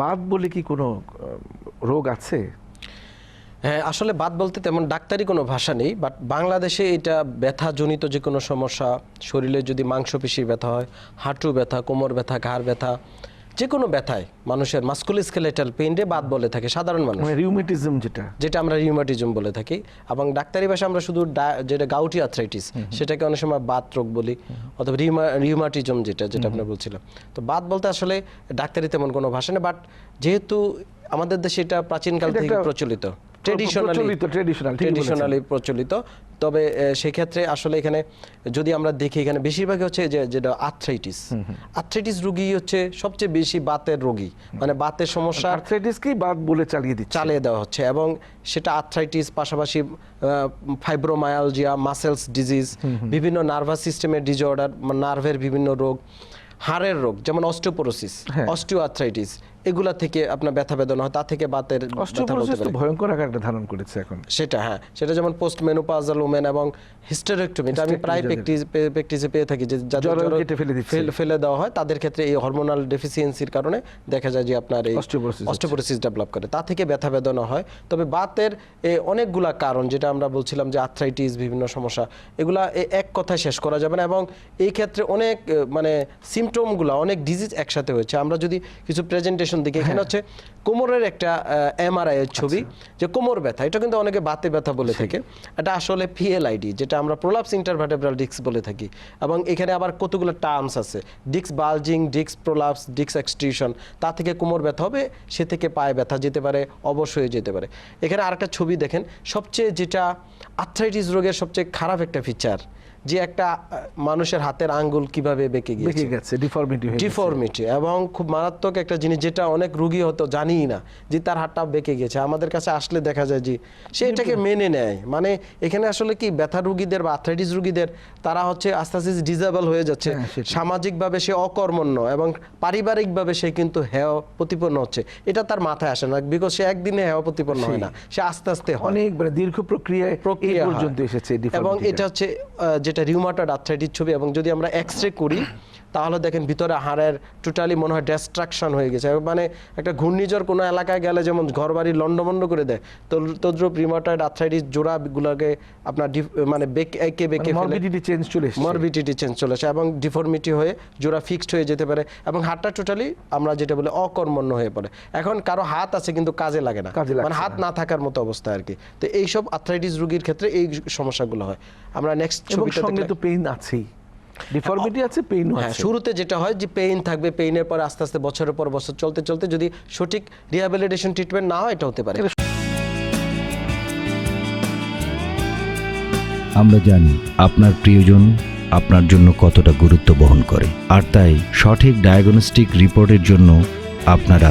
বাদ বলে কি কোনো রোগ আছে? হ্যাঁ আসলে বাদ বলতে তেমন ডাক্তারি কোনো ভাষা নেই, বাট বাংলাদেশে এটা ব্যথাজনিত যে কোনো সমস্যা, শরীরে যদি মাংসপেশির ব্যথা হয়, হাঁটু ব্যথা, কোমর ব্যথা, ঘাড় ব্যথা যে কোনো ব্যথায় মানুষের মাস্কুলিস্কেলেটাল পেইনরে বাদ বলে থাকে সাধারণ মানুষ। মানে রিউমেটিজম যেটা। যেটা আমরা রিউমেটিজম বলে থাকি। এবং ডাক্তারি ভাষা আমরা শুধু যেটা গাউটি আর্থ্রাইটিস সেটাকে অনেক সময় বাত রোগ বলি অথবা রিউমা রিউমাটিজম যেটা যেটা আপনি বলছিলাম। তো বাত বলতে আসলে ডাক্তারি তেমন কোনো ভাষা নেই বাট যেহেতু আমাদের দেশে এটা প্রাচীনকাল থেকে প্রচলিত। ট্রেডিশনালি প্রচলিত। ট্রেডিশনালি তবে সেক্ষেত্রে আসলে এখানে যদি আমরা দেখি এখানে বেশিরভাগই হচ্ছে যে যেটা আর্থ্রাইটিস আর্থ্রাইটিস রোগী হচ্ছে সবচেয়ে বেশি বাতের রোগী। মানে বাতের সমস্যা আর্থ্রাইটিসকেই বাদ বলে চালিয়ে দিচ্ছে। চালিয়ে দেওয়া হচ্ছে এবং সেটা আর্থ্রাইটিস পাশাপাশি ফাইব্রোমায়ালজিয়া মাসেলস ডিজিজ বিভিন্ন নার্ভাস সিস্টেমের ডিজঅর্ডার নার্ভের বিভিন্ন রোগ হাড়ের রোগ যেমন অস্টিওপোরোসিস হ্যাঁ। এগুলা থেকে আপনার ব্যথা বেদনা হয় তা থেকে বাতের অস্ট্রোপোরোসিস তো ভয়ঙ্কর আকারটা ধারণ করেছে এখন। সেটা হ্যাঁ। সেটা যেমন পোস্ট মেনোপাজাল ওমেন এবং হিস্টেরেক্টমি এটা আমি প্রায় প্র্যাকটিস প্র্যাকটিসে পেয়ে থাকি যে যাদের ফেলে দেওয়া হয় তাদের ক্ষেত্রে এই হরমোনাল ডেফিসিয়েন্সির কারণে দেখা যায় যে আপনার এই অস্টিওপোরোসিস ডেভেলপ করে। তা থেকে ব্যথা বেদনা হয়। তবে বাতের অনেকগুলা কারণ যেটা আমরা বলছিলাম যে আর্থ্রাইটিস বিভিন্ন সমস্যা এগুলা এক কথায় শেষ করা যাবে না এবং এই ক্ষেত্রে অনেক মানে সিমটমগুলো অনেক ডিজিজ একসাথে হয়েছে। আমরা যদি কিছু প্রেজেন্টেশন দেখি এখানে হচ্ছে কোমরের একটা এমআরআই এর ছবি যে কোমর ব্যথা এটা কিন্তু অনেকে বাতে ব্যথা বলে থাকে। এটা আসলে পিএলআইডি যেটা আমরা প্রোলাপস ইন্টারভার্টেব্রাল ডিস্ক বলে থাকি। এবং এখানে আবার কতগুলো টার্মস আছে disc bulging disc prolapse disc extrusion তা থেকে কোমর ব্যথা হবে সে থেকে পায়ে ব্যথা যেতে পারে অবশ্যই যেতে পারে। এখানে আরেকটা ছবি দেখেন সবচেয়ে যেটা আর্থ্রাইটিস রোগের সবচেয়ে খারাপ একটা ফিচার যে একটা মানুষের হাতের আঙ্গুল কীভাবে বেঁকে গিয়েছে। বেঁকে গেছে ডিফর্মিটি ডিফর্মিটি এবং খুব মারাত্মক একটা জিনিস যেটা অনেক রুগী হতো জানিই না যে তার হাতটা বেঁকে গেছে আমাদের কাছে আসলে দেখা যায় যে সে এটাকে মেনে নেয়। মানে এখানে আসলে কি ব্যথা রুগীদের বা আর্থ্রাইটিস রুগীদের তারা হচ্ছে আস্তে আস্তে ডিজেবল হয়ে যাচ্ছে। হ্যাঁ। সামাজিকভাবে সে অকর্মণ্য এবং পারিবারিকভাবে সে কিন্তু হেয় প্রতিপন্ন হচ্ছে। এটা তার মাথায় আসে না বিকজ সে একদিনে হেয় প্রতিপন্ন হয় না। সে আস্তে আস্তে অনেক মানে দীর্ঘ প্রক্রিয়ায় প্রক্রিয়া। পর্যন্ত এসেছে এবং এটা হচ্ছে যেটা রিউমাটয়েড আর্থ্রাইটিস ছবি এবং যদি আমরা এক্স রে করি তাহলে দেখেন ভিতরে হাড়ের টোটালি মনে হয় ডিস্ট্রাকশন হয়ে গেছে। মানে একটা ঘূর্ণিঝড় কোনো এলাকায় গেলে যেমন ঘরবাড়ি লন্ডভন্ড করে দেয় তদ্রুপ রিউমাটয়েড আর্থ্রাইটিস জোড়াগুলোকে আপনার মানে বেঁকে একে বেঁকে মরবিডিটি চেঞ্জ চলে মরবিডিটি চেঞ্জ চলে আসে এবং ডিফর্মিটি হয়ে জোড়া ফিক্সড হয়ে যেতে পারে এবং হাতটা টোটালি আমরা যেটা বলে অকর্মণ্য হয়ে পড়ে। এখন কারও হাত আছে কিন্তু কাজে লাগে না। মানে হাত না। থাকার মতো অবস্থা আর কি। তো এইসব আর্থ্রাইটিস রোগীর ক্ষেত্রে এই সমস্যাগুলো হয়। আমরা নেক্সট ছবিটা তো পেইন আছেই। ডিফর্মিটি আছে পেইনও হ্যাঁ আছে। শুরুতে যেটা হয় যে পেইন থাকবে পেইনের পর আস্তে আস্তে বছরের পর বছর চলতে চলতে যদি সঠিক রিহ্যাবিলিটেশন ট্রিটমেন্ট না হয় এটা হতে পারে। আমরা জানি আপনার প্রিয়জন আপনার জন্য কতটা গুরুত্ব বহন করে আর তাই সঠিক ডায়াগনস্টিক রিপোর্টের জন্য আপনারা